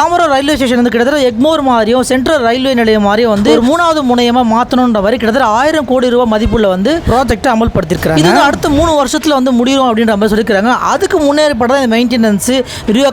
Tambaram railway station வந்து கிட்டத்தட்ட எக்மோர் மாதிரியும் சென்ட்ரல் ரயில்வே நிலையம் மாதிரியும் வந்து ஒரு மூணாவது முனையமா மாற்றணுன்ற மாதிரி கிட்டத்தட்ட ஆயிரம் கோடி ரூபாய் மதிப்புள்ள வந்து ப்ராஜெக்ட் அமல்படுத்திருக்காங்க இது அடுத்த மூணு வருஷத்துல வந்து முடியும் அப்படின்ற மாதிரி சொல்லியிருக்காங்க அதுக்கு முன்னேற்பட இந்த மெயின்டெனன்ஸ்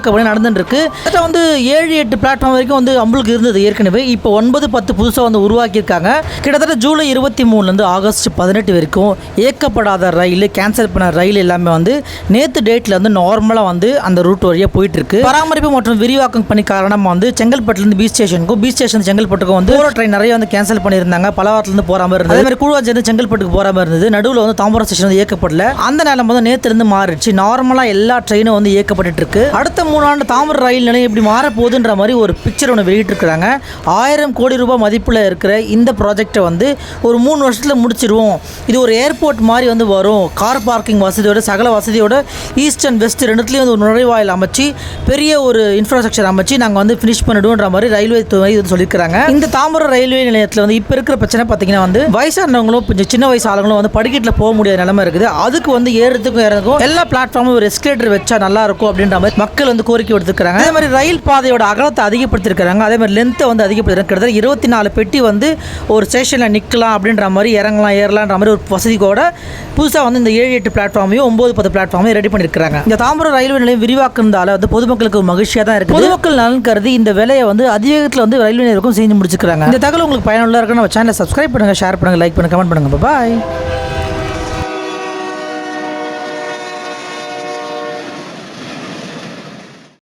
பணி நடந்துட்டு இருக்கு வந்து ஏழு எட்டு பிளாட்ஃபார்ம் வரைக்கும் வந்து அம்பளுக்கு இருந்தது ஏற்கனவே. இப்போ ஒன்பது பத்து புதுசாக வந்து உருவாக்கியிருக்காங்க. கிட்டத்தட்ட ஜூலை இருபத்தி மூணுலேருந்து ஆகஸ்ட் பதினெட்டு வரைக்கும் இயக்கப்படாத ரயில் கேன்சல் பண்ண ரயில் எல்லாமே வந்து நேற்று டேட்டில் வந்து நார்மலாக வந்து அந்த ரூட் வழியாக போயிட்டு இருக்கு பராமரிப்பு மற்றும் விரிவாக்கம் பணி காரணமாக வந்து செங்கல்பட்டுலேருந்து பீச் ஸ்டேஷனுக்கும் பீச் ஸ்டேஷன் செங்கல்பட்டுக்கும் வந்து போகிற ட்ரெயின் நிறைய வந்து கேன்சல் பண்ணியிருந்தாங்க. பலவாரத்துலேருந்து போகிற மாதிரி இருந்தது. அதே மாதிரி கூடுவாஞ்சேர்ந்து செங்கல்பட்டுக்கு போகிற மாதிரி இருந்தது. நடுவில் வந்து தாம்பரம் ஸ்டேஷன் வந்து இயக்கப்படல. அந்த நேரம் வந்து நேற்றுலேருந்து மாறிடுச்சு. நார்மலாக எல்லா ட்ரெயினும் வந்து இயக்கப்பட்டு இருக்கு. அடுத்த மூணு ஆண்டு தாம்பரம் ரயில் நிலையம் இப்படி மாறப்போகுதுன்ற மாதிரி ஒரு பிக்சர் ஒன்று வெளியிட்டிருக்கிறாங்க. ஆயிரம் கோடி ரூபாய் மதிப்பில் இருக்கிற இந்த ப்ராஜெக்டை வந்து ஒரு மூணு வருஷத்தில் முடிச்சிருவோம். இது ஒரு ஏர்போர்ட் மாதிரி வந்து வரும். கார் பார்க்கிங் வசதியோட சகல வசதியோட ஈஸ்ட் அண்ட் வெஸ்ட் ரெண்டுத்துலேயும் வந்து ஒரு நுழைவாயில் அமைச்சு பெரிய ஒரு இன்ஃப்ராஸ்ட்ரக்சர் அமைச்சு நாங்கள் வந்து ஃபினிஷ் பண்ணிடுவோன்ற மாதிரி ரயில்வே துறை வந்து சொல்லியிருக்காங்க இந்த தாம்பரம் ரயில்வே நிலையத்தில் வந்து இப்போ இருக்கிற பிரச்சனை பார்த்தீங்கன்னா வந்து வயசானவங்களும் கொஞ்சம் சின்ன வயசு ஆளுங்களும் வந்து படிக்கட்டில் போக முடியாத நிலைமை இருக்குது. அதுக்கு வந்து ஏறுறதுக்கும் இறங்கும். எல்லா பிளாட்ஃபார்மும் ஒரு எஸ்கலேட்டர் வச்சா நல்லா இருக்கும் அப்படின்ற மாதிரி மக்கள் வந்து கோரிக்கை எடுத்துக்கிறாங்க அதே மாதிரி ரயில் பாதையோட அகலத்தை அதிகப்படுத்திருக்கிறாங்க. அதே மாதிரி லென்த்தை வந்து அதிகப்படுத்திருக்காங்க கிட்டத்தட்ட இருபத்தி நாலு பெட்டி வந்து ஒரு ஸ்டேஷனில் நிற்கலாம் அப்படின்ற மாதிரி இறங்கலாம் ஏறலான்ற மாதிரி ஒரு வசதிக்கோட புதுசாக வந்து இந்த ஏழு எட்டு பிளாட்ஃபார்மையும் ஒம்பது பத்து பிளாட்ஃபார்மையும் ரெடி பண்ணியிருக்காங்க இந்த தாம்பரம் ரயில்வே நிலையம் விரிவாக்குறதால வந்து பொதுமக்களுக்கு மகிழ்ச்சியாக தான் இருக்குது. பொதுமக்கள் நலன் கருதி இந்த வேலையை வந்து அதிவேகத்தில் வந்து ரயில்வே நேருக்கும் செஞ்சு முடிச்சுக்கிறாங்க. இந்த தகவல் உங்களுக்கு பயனுள்ள இருக்குன்னு நம்ம சேனலை சப்ஸ்கிரைப் பண்ணுங்கள் ஷேர் பண்ணுங்கள் லைக் பண்ணுங்கள் கமெண்ட் பண்ணுங்கள் பாய்